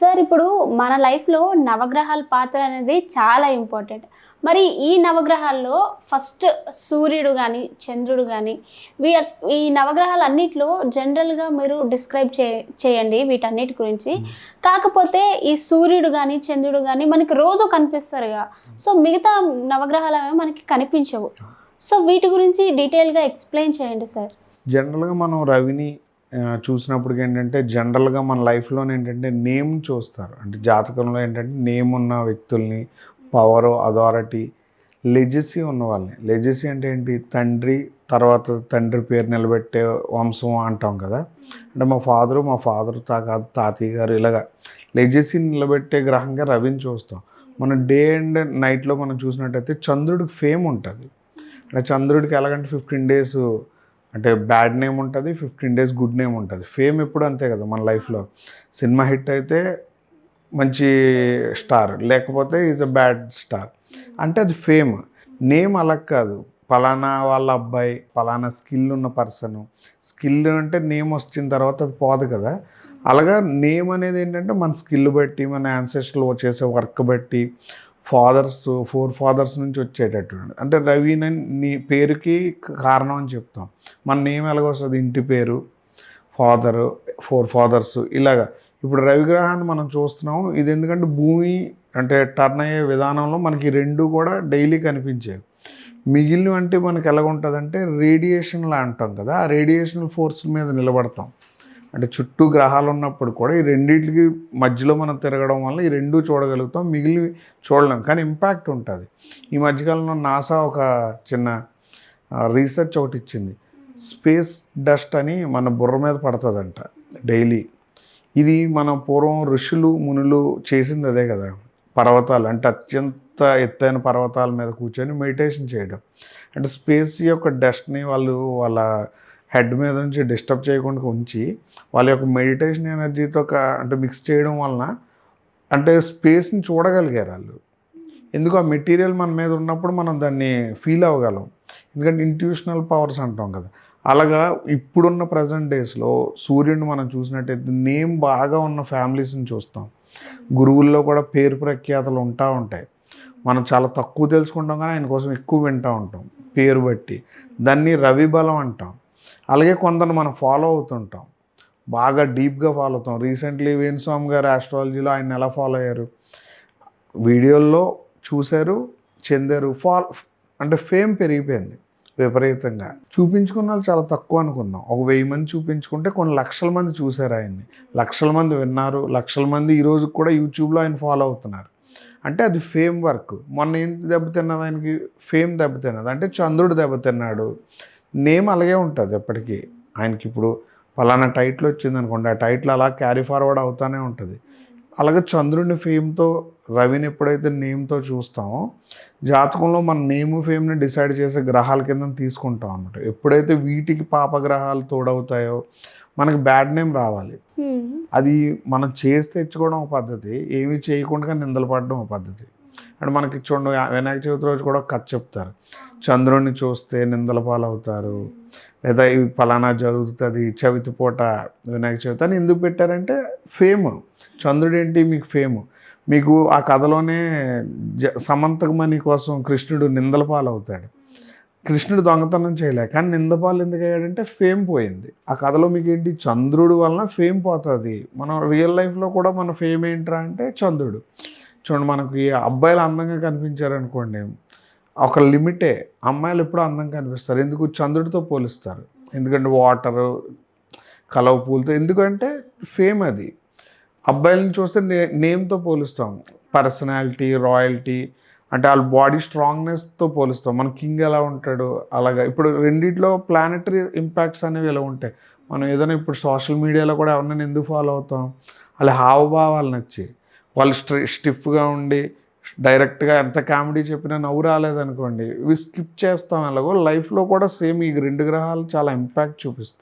Sir ఇప్పుడు మన లైఫ్లో నవగ్రహాల పాత్ర అనేది చాలా ఇంపార్టెంట్. మరి ఈ నవగ్రహాల్లో ఫస్ట్ సూర్యుడు కానీ చంద్రుడు కానీ వీ ఈ నవగ్రహాలు అన్నిట్లో జనరల్గా మీరు డిస్క్రైబ్ చే చేయండి వీటన్నిటి గురించి. కాకపోతే ఈ సూర్యుడు కానీ చంద్రుడు కానీ మనకి రోజు కనిపిస్తారుగా సో మిగతా నవగ్రహాలు మనకి కనిపించవు. సో వీటి గురించి డీటెయిల్గా ఎక్స్ప్లెయిన్ చేయండి సార్. జనరల్గా మనం రవిని చూసినప్పుడు ఏంటంటే జనరల్గా మన లైఫ్లో ఏంటంటే నేమ్ చూస్తారు. అంటే జాతకంలో ఏంటంటే నేమ్ ఉన్న వ్యక్తుల్ని పవర్ అథారిటీ లెజసీ ఉన్న వాళ్ళని లెజసీ అంటే ఏంటి? తండ్రి తర్వాత తండ్రి పేరు నిలబెట్టే వంశం అంటాం కదా. అంటే మా ఫాదరు మా ఫాదర్ తాత తాతయ్య గారు ఇలాగా లెజసీ నిలబెట్టే గ్రహంగా రవిని చూస్తాం. మనం డే అండ్ నైట్లో మనం చూసినట్టయితే చంద్రుడికి ఫేమ్ ఉంటుంది. అంటే చంద్రుడికి ఎలాగంటే ఫిఫ్టీన్ డేస్ అంటే బ్యాడ్ నేమ్ ఉంటుంది ఫిఫ్టీన్ డేస్ గుడ్ నేమ్ ఉంటుంది. ఫేమ్ ఎప్పుడు అంతే కదా మన లైఫ్లో సినిమా హిట్ అయితే మంచి స్టార్ లేకపోతే ఈజ్ అ బ్యాడ్ స్టార్ అంటే అది ఫేమ్. నేమ్ అలా కాదు. పలానా వాళ్ళ అబ్బాయి పలానా స్కిల్ ఉన్న పర్సన్ స్కిల్ అంటే నేమ్ వచ్చిన తర్వాత అది పోదు కదా. అలాగా నేమ్ అనేది ఏంటంటే మన స్కిల్ బట్టి మన యాన్సెస్టర్లు చేసే వర్క్ బట్టి ఫాదర్స్ ఫోర్ ఫాదర్స్ నుంచి వచ్చేటట్టు అంటే రవి నీ పేరుకి కారణం అని చెప్తాం. మన నేమ్ ఎలాగొస్తుంది ఇంటి పేరు ఫాదరు ఫోర్ ఫాదర్స్ ఇలాగా. ఇప్పుడు రవిగ్రహాన్ని మనం చూస్తున్నాం ఇది ఎందుకంటే భూమి అంటే టర్న్ అయ్యే విధానంలో మనకి రెండు కూడా డైలీ కనిపించేవి. మిగిలిన అంటే మనకి ఎలాగుంటుందంటే రేడియేషన్లా అంటాం కదా. ఆ రేడియేషన్ ఫోర్స్ మీద నిలబడతాం. అంటే చుట్టూ గ్రహాలు ఉన్నప్పుడు కూడా ఈ రెండింటికి మధ్యలో మనం తిరగడం వల్ల ఈ రెండు చూడగలుగుతాం మిగిలి చూడలేం. కానీ ఇంపాక్ట్ ఉంటుంది. ఈ మధ్యకాలంలో నాసా ఒక చిన్న రీసెర్చ్ ఒకటి ఇచ్చింది. స్పేస్ డస్ట్ అని మన బుర్ర మీద పడుతుందంట డైలీ. ఇది మన పూర్వం ఋషులు మునులు చేసింది అదే కదా. పర్వతాలు అంటే అత్యంత ఎత్తైన పర్వతాల మీద కూర్చొని మెడిటేషన్ చేయడం. అంటే స్పేస్ యొక్క డస్ట్ని వాళ్ళు వాళ్ళ హెడ్ మీద నుంచి డిస్టర్బ్ చేయకుండా ఉంచి వాళ్ళ యొక్క మెడిటేషన్ ఎనర్జీతో అంటే మిక్స్ చేయడం వలన అంటే స్పేస్ని చూడగలిగారు వాళ్ళు. ఎందుకు? ఆ మెటీరియల్ మన మీద ఉన్నప్పుడు మనం దాన్ని ఫీల్ అవ్వగలం. ఎందుకంటే ఇంట్యూషనల్ పవర్స్ అంటాం కదా. అలాగా ఇప్పుడున్న ప్రజెంట్ డేస్లో సూర్యుడిని మనం చూసినట్టయితే నేమ్ బాగా ఉన్న ఫ్యామిలీస్ని చూస్తాం. గురువుల్లో కూడా పేరు ప్రఖ్యాతలు ఉంటా ఉంటాయి. మనం చాలా తక్కువ తెలుసుకుంటాం కానీ ఆయన కోసం ఎక్కువ వింటూ ఉంటాం. పేరు బట్టి. దాన్ని రవి బలం అంటాం. అలాగే కొందరు మనం ఫాలో అవుతుంటాం. బాగా డీప్గా ఫాలో అవుతాం. రీసెంట్లీ వేణుస్వామి గారు ఆస్ట్రాలజీలో ఆయన ఎలా ఫాలో అయ్యారు? వీడియోల్లో చూశారు చెందారు. ఫాల్ అంటే ఫేమ్ పెరిగిపోయింది విపరీతంగా. చూపించుకున్న వాళ్ళు చాలా తక్కువ అనుకుందాం. ఒక వెయ్యి మంది చూపించుకుంటే కొన్ని లక్షల మంది చూశారు ఆయన్ని. లక్షల మంది విన్నారు. లక్షల మంది ఈరోజు కూడా యూట్యూబ్లో ఆయన ఫాలో అవుతున్నారు. అంటే అది ఫేమ్ వర్క్ మొన్న ఏం దెబ్బతిన్నది ఆయనకి? ఫేమ్ దెబ్బతిన్నది అంటే చంద్రుడు దెబ్బతిన్నాడు నేమ్ అలాగే ఉంటుంది ఎప్పటికీ. ఆయనకి ఇప్పుడు పలానా టైటిల్ వచ్చింది అనుకోండి ఆ టైటిల్ అలా క్యారీ ఫార్వర్డ్ అవుతానే ఉంటుంది. అలాగే చంద్రుని ఫేమ్తో రవిని ఎప్పుడైతే నేమ్తో చూస్తామో జాతకంలో మన నేము ఫేమ్ని డిసైడ్ చేసే గ్రహాల కింద తీసుకుంటాం అన్నమాట. ఎప్పుడైతే వీటికి పాపగ్రహాలు తోడవుతాయో మనకి బ్యాడ్ నేమ్ రావాలి. అది మనం చేసి తెచ్చుకోవడం ఒక పద్ధతి ఏమీ చేయకుండా నిందలు పడడం ఒక పద్ధతి. అండ్ మనకి చూడండి వినాయక చవితి రోజు కూడా కథ చెప్తారు. చంద్రుడిని చూస్తే నిందల పాలవుతారు. లేదా ఇవి ఫలానా జరుగుతుంది చవితి పూట వినాయక చవితి అని ఎందుకు పెట్టారంటే ఫేమ్. చంద్రుడు ఏంటి మీకు ఫేమ్. మీకు ఆ కథలోనే జ సమంతకమణి కోసం కృష్ణుడు నిందల పాలవుతాడు. కృష్ణుడు దొంగతనం చేయలే కానీ నిందపాలు ఎందుకు అయ్యాడంటే ఫేమ్ పోయింది. ఆ కథలో మీకు ఏంటి చంద్రుడు వలన ఫేమ్ పోతుంది. మనం రియల్ లైఫ్లో కూడా మన ఫేమ్ ఏంట్రా అంటే చంద్రుడు. చూడండి మనకి అబ్బాయిలు అందంగా కనిపించారు అనుకోండి ఒక లిమిటే అమ్మాయిలు ఎప్పుడు అందంగా కనిపిస్తారు. ఎందుకు? చంద్రుడితో పోలిస్తారు. ఎందుకంటే వాటరు కలవ పూలతో ఎందుకంటే ఫేమ్ అది. అబ్బాయిలను చూస్తే నే నేమ్తో పోలుస్తాం. పర్సనాలిటీ రాయల్టీ అంటే వాళ్ళ బాడీ స్ట్రాంగ్నెస్తో పోలుస్తాం. మన కింగ్ ఎలా ఉంటాడు? అలాగా. ఇప్పుడు రెండిట్లో ప్లానటరీ ఇంపాక్ట్స్ అనేవి ఎలా ఉంటాయి? మనం ఏదైనా ఇప్పుడు సోషల్ మీడియాలో కూడా ఎవరినైనా ఎందుకు ఫాలో అవుతాం? వాళ్ళ హావభావాలు నచ్చి. వాళ్ళు స్ట్రి స్టిఫ్గా ఉండి డైరెక్ట్గా ఎంత కామెడీ చెప్పినా నవ్వు రాలేదనుకోండి ఇవి స్కిప్ చేస్తాం ఎలాగో. లైఫ్లో కూడా సేమ్ ఈ రెండు గ్రహాలు చాలా ఇంపాక్ట్ చూపిస్తాయి.